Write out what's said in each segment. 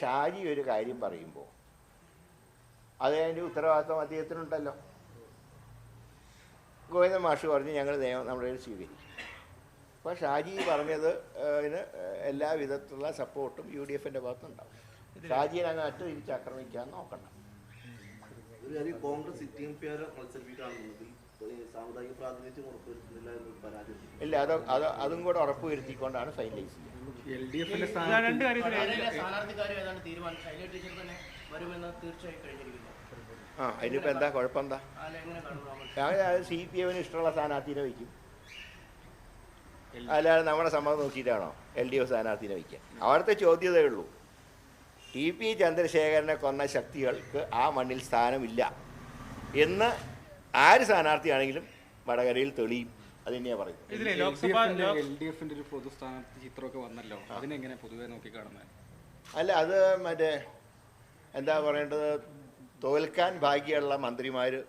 ഷാജി ഒരു കാര്യം പറയുമ്പോൾ അത് അതിന്റെ ഉത്തരവാദിത്വം അദ്ദേഹത്തിനുണ്ടല്ലോ. ഗോവിന്ദ മാഷ് പറഞ്ഞ് ഞങ്ങൾ നിയമം നമ്മുടെ കയ്യിൽ സ്വീകരിക്കും. അപ്പോൾ ഷാജി പറഞ്ഞത് അതിന് എല്ലാ വിധത്തിലുള്ള സപ്പോർട്ടും യു ഡി എഫിന്റെ ഭാഗത്തുണ്ടാവും. ഷാജിയെ അങ്ങ് അറ്റ തിരിച്ച് ആക്രമിക്കാൻ നോക്കണം കോൺഗ്രസ് സിറ്റിംഗ് പേര് മത്സരിപ്പിക്കുകയാണെന്നുണ്ടെങ്കിൽ ഈ സാമുദായിക പ്രാതിനിധ്യം ഉറപ്പുവരുത്തുന്നില്ല എന്നൊരു പരാതി ഇല്ല അത് അത് അതും കൂടെ ഉറപ്പ് വരുത്തിക്കൊണ്ടാണ് ഫൈനലൈസ് ചെയ്യുന്നത്. എൽ ഡി എഫിന്റെ രണ്ട് കാര്യത്തിൽ വടകരയിലെ സ്ഥാനാർത്ഥിക്കാരും ഏതാണ്ട് തീരുമാനം ശൈലജ ടീച്ചർ തന്നെ വരുമെന്ന് തീർച്ചയായും കഴിഞ്ഞിരിക്കുന്നു. ആ അതിനിപ്പോൾ എന്താ? നമ്മൾ ഞാൻ സി പി എമ്മിന് ഇഷ്ടമുള്ള സ്ഥാനാർത്ഥിനെ വയ്ക്കും. അല്ലാതെ നമ്മുടെ സമ്മതം നോക്കിയിട്ടാണോ എൽ ഡി എഫ് സ്ഥാനാർത്ഥിനെ വയ്ക്കുക അവിടുത്തെ ചോദ്യതേ ഉള്ളൂ. ടി പി ചന്ദ്രശേഖരനെ കൊന്ന ശക്തികൾക്ക് ആ മണ്ണിൽ സ്ഥാനമില്ല എന്ന് ആര് സ്ഥാനാർത്ഥിയാണെങ്കിലും വടകരയിൽ തെളിയും. അത് തന്നെയാണ് പറയുന്നത്. എൽ ഡി എഫിന്റെ ഒരു പൊതു സ്ഥാനാർത്ഥി ചിത്രമൊക്കെ വന്നല്ലോ. അതിനെങ്ങനെ പൊതുവെ അല്ല അത് മറ്റേ എന്താ പറയേണ്ടത്? തോൽക്കാൻ ഭാഗ്യമുള്ള മന്ത്രിമാര്.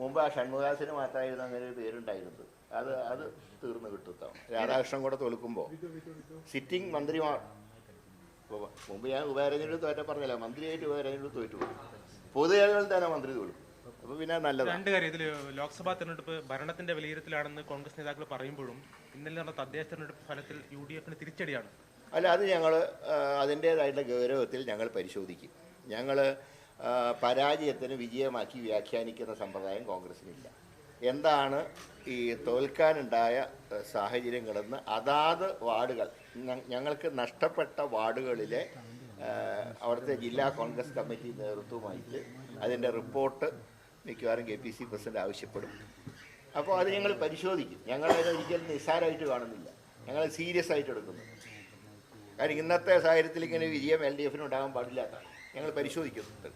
മുമ്പ് ആ ഷൺമുഖാസിന് മാത്രമായിരുന്നു അങ്ങനെ ഒരു പേരുണ്ടായിരുന്നത്. അത് അത് തീർന്നു കിട്ടുത്താവും രാധാകൃഷ്ണൻ കൂടെ തോൽക്കുമ്പോൾ സിറ്റിംഗ് മന്ത്രിമാർ മുമ്പ് ഞാൻ ഉപതെരഞ്ഞെടുപ്പ് തോറ്റ പറഞ്ഞല്ലോ. മന്ത്രിയായിട്ട് ഉപതെരഞ്ഞെടുപ്പ് തോറ്റു പൊതുജനങ്ങളിൽ തന്നെ മന്ത്രി തോൽക്കും. അപ്പോൾ പിന്നെ നല്ലതാണ് രണ്ട് കാര്യം. ഇതിൽ ലോക്സഭാ തെരഞ്ഞെടുപ്പ് ഭരണത്തിന്റെ വിലയിരുത്തലാണെന്ന് കോൺഗ്രസ് നേതാക്കൾ പറയുമ്പോഴും ഇന്നലെ നടന്ന തദ്ദേശ തെരഞ്ഞെടുപ്പ് ഫലത്തിൽ യു ഡി എഫിന് തിരിച്ചടിയാണ്. അല്ല അത് ഞങ്ങൾ അതിന്റേതായിട്ടുള്ള ഗൗരവത്തിൽ ഞങ്ങൾ പരിശോധിക്കും. ഞങ്ങൾ പരാജയത്തിന് വിജയമാക്കി വ്യാഖ്യാനിക്കുന്ന സമ്പ്രദായം കോൺഗ്രസിനില്ല. എന്താണ് ഈ തോൽക്കാനുണ്ടായ സാഹചര്യങ്ങളെന്ന് അതാത് വാർഡുകൾ ഞങ്ങൾക്ക് നഷ്ടപ്പെട്ട വാർഡുകളിലെ അവിടുത്തെ ജില്ലാ കോൺഗ്രസ് കമ്മിറ്റി നേതൃത്വമായിട്ട് അതിന്റെ റിപ്പോർട്ട് മിക്കവാറും കെ പി സി പ്രസിഡന്റ് ആവശ്യപ്പെടും. അപ്പോൾ അത് ഞങ്ങൾ പരിശോധിക്കും. ഞങ്ങൾ ഒരിക്കലും നിസ്സാരമായിട്ട് കാണുന്നില്ല. ഞങ്ങൾ സീരിയസ് ആയിട്ട് എടുക്കുന്നു. കാരണം ഇന്നത്തെ സാഹചര്യത്തിൽ ഇങ്ങനെ വിജയം എൽ ഡി എഫിന് ഉണ്ടാകാൻ പാടില്ലാത്ത ഞങ്ങൾ പരിശോധിക്കുന്നുണ്ട്.